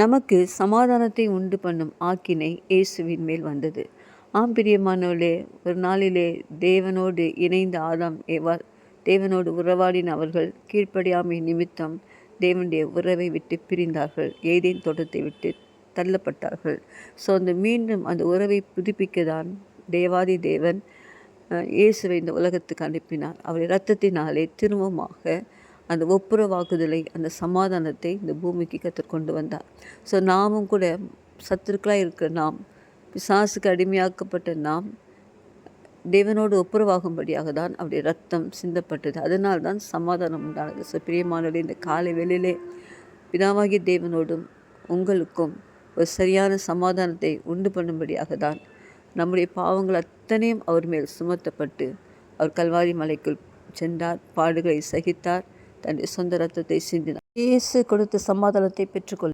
நமக்கு சமாதானத்தை உண்டு பண்ணும் ஆக்கினை இயேசுவின் மேல் வந்தது. ஆம் பிரியமானவர்களே ஒரு நாளிலே தேவனோடு இணைந்த ஆதாம் ஏவாள் தேவனோடு உறவாடின அவர்கள் கீழ்ப்படியாமை நிமித்தம் தேவனுடைய உறவை விட்டு பிரிந்தார்கள். ஏதேன் தோட்டத்தை விட்டு தள்ளப்பட்டார்கள். ஸோ அந்த மீண்டும் அந்த உறவை புதுப்பிக்க தான் தேவாதி தேவன் இயேசுவை இந்த உலகத்துக்கு அனுப்பினார். அவருடைய இரத்தத்தினாலே திரும்பமாக அந்த ஒப்புரவாக்குதலை அந்த சமாதானத்தை இந்த பூமிக்கு கற்றுக்கொண்டு வந்தார். ஸோ நாமும் கூட சத்துருக்களாக இருக்கிற நாம் பிசாசுக்கு அடிமையாக்கப்பட்ட நாம் தேவனோடு ஒப்புரவாகும்படியாக தான் அவருடைய ரத்தம் சிந்தப்பட்டது. அதனால் தான் சமாதானம் உண்டானது. ஸோ பிரியமானவர்களே இந்த காலை வெளியிலே பிதாவாகிய தேவனோடும் உங்களுக்கும் ஒரு சரியான சமாதானத்தை உண்டு பண்ணும்படியாக தான் நம்முடைய பாவங்கள் அத்தனையும் அவர் மேல் சுமத்தப்பட்டு அவர் கல்வாரி மலைக்குள் சென்றார் பாடுகளை சகித்தார் தன்னுடைய சொந்த ரத்தத்தை சிந்தினார். இயேசு கொடுத்த சமாதானத்தை பெற்றுக்கொள்.